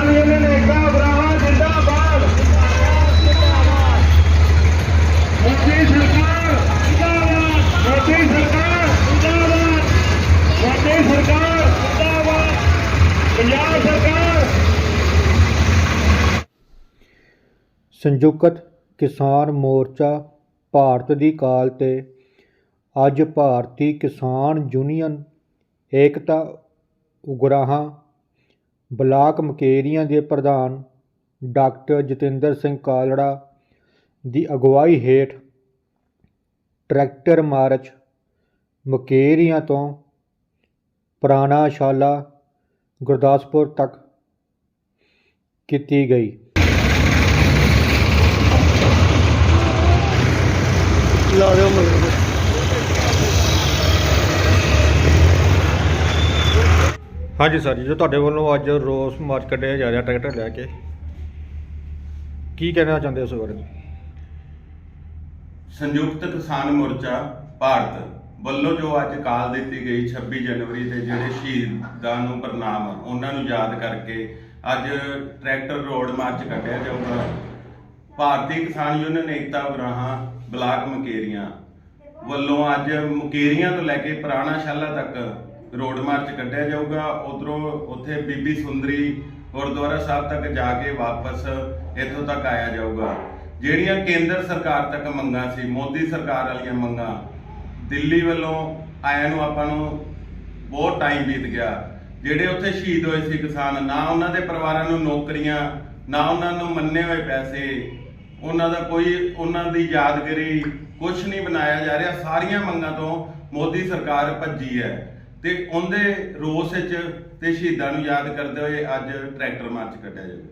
ਕਿਸਾਨ ਯੂਨੀਅਨ ਏਕਤਾ ਉਗਰਾਹਾਂ ਜਿੰਦਾਬਾਦ ਮੋਦੀ ਸਰਕਾਰ ਜਿੰਦਾਬਾਦ ਮੋਦੀ ਸਰਕਾਰ ਜਿੰਦਾਬਾਦ ਮੋਦੀ ਸਰਕਾਰ ਜਿੰਦਾਬਾਦ ਪੰਜਾਬ ਸਰਕਾਰ ਸੰਯੁਕਤ ਕਿਸਾਨ ਮੋਰਚਾ ਭਾਰਤ ਦੀ ਕਾਲ ਤੇ ਅੱਜ ਭਾਰਤੀ ਕਿਸਾਨ ਯੂਨੀਅਨ ਏਕਤਾ ਉਗਰਾਹਾਂ ਬਲਾਕ ਮੁਕੇਰੀਆਂ ਦੇ ਪ੍ਰਧਾਨ ਡਾਕਟਰ ਜਤਿੰਦਰ ਸਿੰਘ ਕਾਲੜਾ ਦੀ ਅਗਵਾਈ ਹੇਠ ਟਰੈਕਟਰ ਮਾਰਚ ਮੁਕੇਰੀਆਂ ਤੋਂ ਪੁਰਾਣਾ ਸ਼ਾਲਾ ਗੁਰਦਾਸਪੁਰ ਤੱਕ ਕੀਤੀ ਗਈ। ਹਾਂਜੀ ਸਰ ਜੀ, ਜੋ ਤੁਹਾਡੇ ਵੱਲੋਂ ਅੱਜ ਰੋਸ ਮਾਰਚ ਕੱਢਿਆ ਜਾ ਰਿਹਾ ਟਰੈਕਟਰ ਲੈ ਕੇ, ਕੀ ਕਹਿਣਾ ਚਾਹੁੰਦੇ ਹੋ ਇਸ ਬਾਰੇ? ਸੰਯੁਕਤ ਕਿਸਾਨ ਮੋਰਚਾ ਭਾਰਤ ਵੱਲੋਂ ਜੋ ਅੱਜ ਕਾਲ ਦਿੱਤੀ ਗਈ 26 ਜਨਵਰੀ ਤੇ ਜਿਹੜੇ ਸ਼ਹੀਦਾਂ ਨੂੰ ਪ੍ਰਣਾਮ, ਉਹਨਾਂ ਨੂੰ ਯਾਦ ਕਰਕੇ ਅੱਜ ਟਰੈਕਟਰ ਰੋਡ ਮਾਰਚ ਕੱਢਿਆ ਜਾਊਗਾ। ਭਾਰਤੀ ਕਿਸਾਨ ਯੂਨੀਅਨ ਏਕਤਾ ਉਗਰਾਹਾਂ ਬਲਾਕ ਮੁਕੇਰੀਆਂ ਵੱਲੋਂ ਅੱਜ ਮੁਕੇਰੀਆਂ ਤੋਂ ਲੈ ਕੇ ਪੁਰਾਣਾ ਸ਼ਾਲਾ ਤੱਕ ਰੋਡ ਮਾਰਚ ਕੱਢਿਆ ਜਾਊਗਾ, ਉਧਰੋਂ ਉੱਥੇ ਬੀਬੀ ਸੁੰਦਰੀ ਗੁਰਦੁਆਰਾ ਸਾਹਿਬ ਤੱਕ ਜਾ ਕੇ ਵਾਪਸ ਇੱਥੋਂ ਤੱਕ ਆਇਆ ਜਾਊਗਾ। ਜਿਹੜੀਆਂ ਕੇਂਦਰ ਸਰਕਾਰ ਤੱਕ ਮੰਗਾਂ ਸੀ, ਮੋਦੀ ਸਰਕਾਰ ਵਾਲੀਆਂ ਮੰਗਾਂ, ਦਿੱਲੀ ਵੱਲੋਂ ਆਇਆ ਨੂੰ ਆਪਾਂ ਨੂੰ ਬਹੁਤ ਟਾਈਮ ਬੀਤ ਗਿਆ। ਜਿਹੜੇ ਉੱਥੇ ਸ਼ਹੀਦ ਹੋਏ ਸੀ ਕਿਸਾਨ, ਨਾ ਉਹਨਾਂ ਦੇ ਪਰਿਵਾਰਾਂ ਨੂੰ ਨੌਕਰੀਆਂ, ਨਾ ਉਹਨਾਂ ਨੂੰ ਮੰਨੇ ਹੋਏ ਪੈਸੇ, ਉਹਨਾਂ ਦਾ ਕੋਈ, ਉਹਨਾਂ ਦੀ ਯਾਦਗਾਰੀ ਕੁਝ ਨਹੀਂ ਬਣਾਇਆ ਜਾ ਰਿਹਾ। ਸਾਰੀਆਂ ਮੰਗਾਂ ਤੋਂ ਮੋਦੀ ਸਰਕਾਰ ਭੱਜੀ ਹੈ। ਤੇ ਉਹਦੇ ਰੋਸ ਵਿੱਚ ਤੇ ਸ਼ਹੀਦਾਂ ਨੂੰ ਯਾਦ ਕਰਦੇ ਹੋਏ ਅੱਜ ਟਰੈਕਟਰ ਮਾਰਚ ਕੱਢਿਆ ਜਾਵੇ